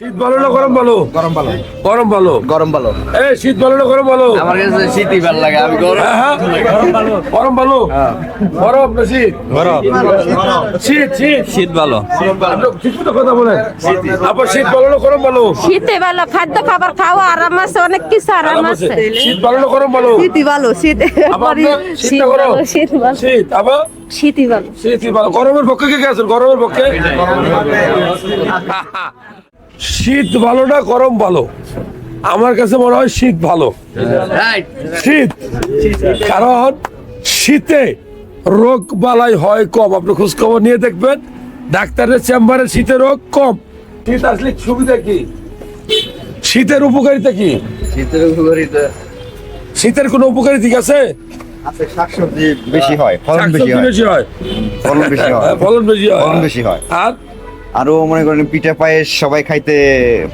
শীত ভালো না গরম ভালো? গরম ভালো। গরম ভালো। গরম ভালো। এই শীত ভালো না গরম ভালো? আমার কাছে শীতই ভালো লাগে আমি গরম হ্যাঁ, হ্যাঁ। গরম ভালো। গরম না শীত? গরম। শীত শীত। শীত ভালো। কথা আপনার শীত ভালো না গরম ভালো? শীতে ভালো খাদ্য খাবার খাওয়া আরাম আছে অনেক কিছু আরাম আছে। আছে। শীত ভালো না গরম ভালো? শীতই ভালো শীত আবার শীত গরম শীত ভালো। শীত আবার শীতই ভালো। শীতই ভালো। গরমের পক্ষে কে কে আছেন? গরমের পক্ষে। শীত ভালো না গরম ভালো? আমার কাছে মনে হয় শীত ভালো। শীত। কারণ শীতে রোগ বালাই হয় কম। আপনি খোঁজ খবর নিয়ে দেখবেন ডাক্তারের চেম্বারে শীতের রোগ কম। শীত আসলে সুবিধা কি? শীতের উপকারিতা কি? শীতের উপকারিতা? শীতের কোনো উপকারী দিক আছে? আছে শাকসবজি বেশি হয় ফলন বেশি হয়। বেশি হয়। ফলন বেশি হয় ফলন বেশি হয়। ফলন বেশি হয়। আর আরও মনে করেন পিঠা পায়েস সবাই খাইতে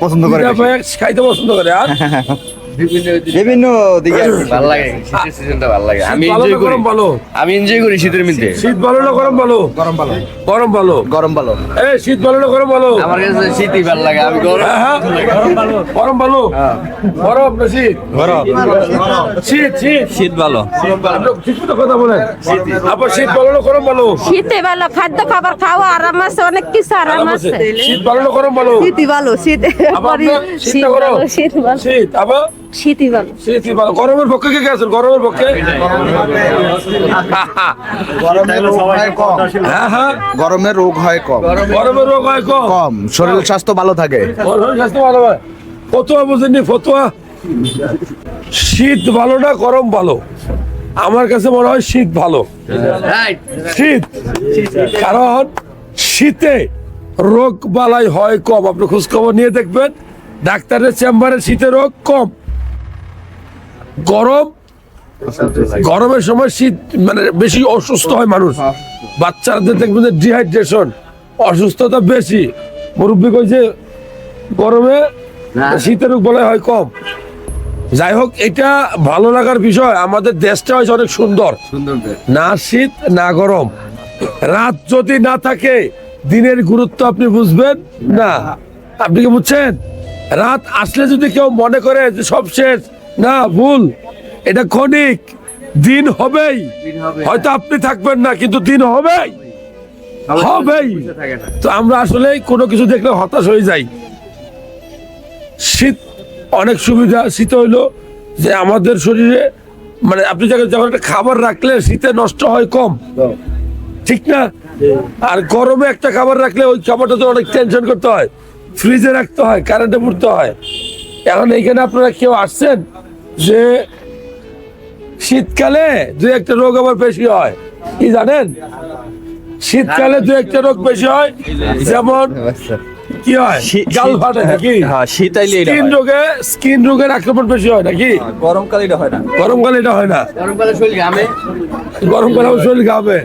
পছন্দ করে পিঠা পায়েস খাইতে পছন্দ করে আর? বিভিন্ন বিভিন্ন দিকে ভালো লাগে শীতের সিজনটা ভালো লাগে আমি এনজয় করি ভালো আমি এনজয় করি শীতের মধ্যে শীত ভালো না গরম ভালো গরম ভালো গরম ভালো গরম ভালো এই শীত ভালো না গরম ভালো আমার কাছে শীতই ভালো লাগে আমি গরম হ্যাঁ, হ্যাঁ। গরম ভালো গরম না শীত গরম শীত শীত শীত ভালো ঠিক কথা বলেন আপনার শীত ভালো না গরম ভালো শীতে ভালো খাদ্য খাবার খাওয়া আরাম আছে অনেক কিছু আরাম আছে। শীত ভালো না গরম ভালো শীতই ভালো শীত শীত ভালো শীত ভালো শীত আবার শীতই ভালো। শীতই ভালো। গরমের পক্ষে কে কে আছেন? গরমের পক্ষে? গরমের রোগ হয় কম। হ্যাঁ হ্যাঁ। গরমের রোগ হয় কম। গরমের রোগ হয় কম। কম। শরীর স্বাস্থ্য ভালো থাকে। গরমের স্বাস্থ্য ভালো হয়। ফতুয়া বুঝেননি ফতুয়া? শীত ভালো না গরম ভালো? আমার কাছে মনে হয় শীত ভালো। শীত। কারণ শীতে রোগ বালাই হয় কম। আপনি খোঁজখবর নিয়ে দেখবেন। ডাক্তারের চেম্বারে শীতের রোগ কম। গরম গরমের সময় শীত মানে বেশি অসুস্থ হয় মানুষ। বাচ্চাদের দেখবেন যে ডিহাইড্রেশন অসুস্থতা বেশি। মুরব্বী কইছে গরমে শীতের রোগ বলা হয় কম। যাই হোক এটা ভালো লাগার বিষয়। আমাদের দেশটা হয়েছে অনেক সুন্দর। সুন্দর না শীত না গরম। রাত যদি না থাকে দিনের গুরুত্ব আপনি বুঝবেন না। আপনি কি বুঝছেন? রাত আসলে যদি কেউ মনে করে যে সব শেষ না ভুল। এটা ক্ষণিক। দিন হবেই। হয়তো আপনি থাকবেন না কিন্তু দিন হবেই। হবেই। তো আমরা আসলে কোনো কিছু দেখলে হতাশ হয়ে যাই। শীত অনেক সুবিধা। শীত হইল যে আমাদের শরীরে মানে আপনি যখন যখন একটা খাবার রাখলে শীতে নষ্ট হয় কম। ঠিক না? আর গরমে একটা খাবার রাখলে ওই খাবারটা তো অনেক টেনশন করতে হয়। ফ্রিজে রাখতে হয় কারেন্টে পড়তে হয়। এখন এইখানে আপনারা কেউ আসছেন? যে শীতকালে দু একটা রোগ আবার বেশি হয়। কি জানেন? শীতকালে দু একটা রোগ বেশি হয় যেমন কি হয়? গাল ফাটে নাকি? হ্যাঁ শীত আইলে স্কিন রোগে স্কিন রোগের আক্রমণ বেশি হয় নাকি? গরমকালে এটা হয় না। গরমকালে এটা হয় না। গরমকালে শরীর ঘামে। গরমকালে শরীর ঘামে।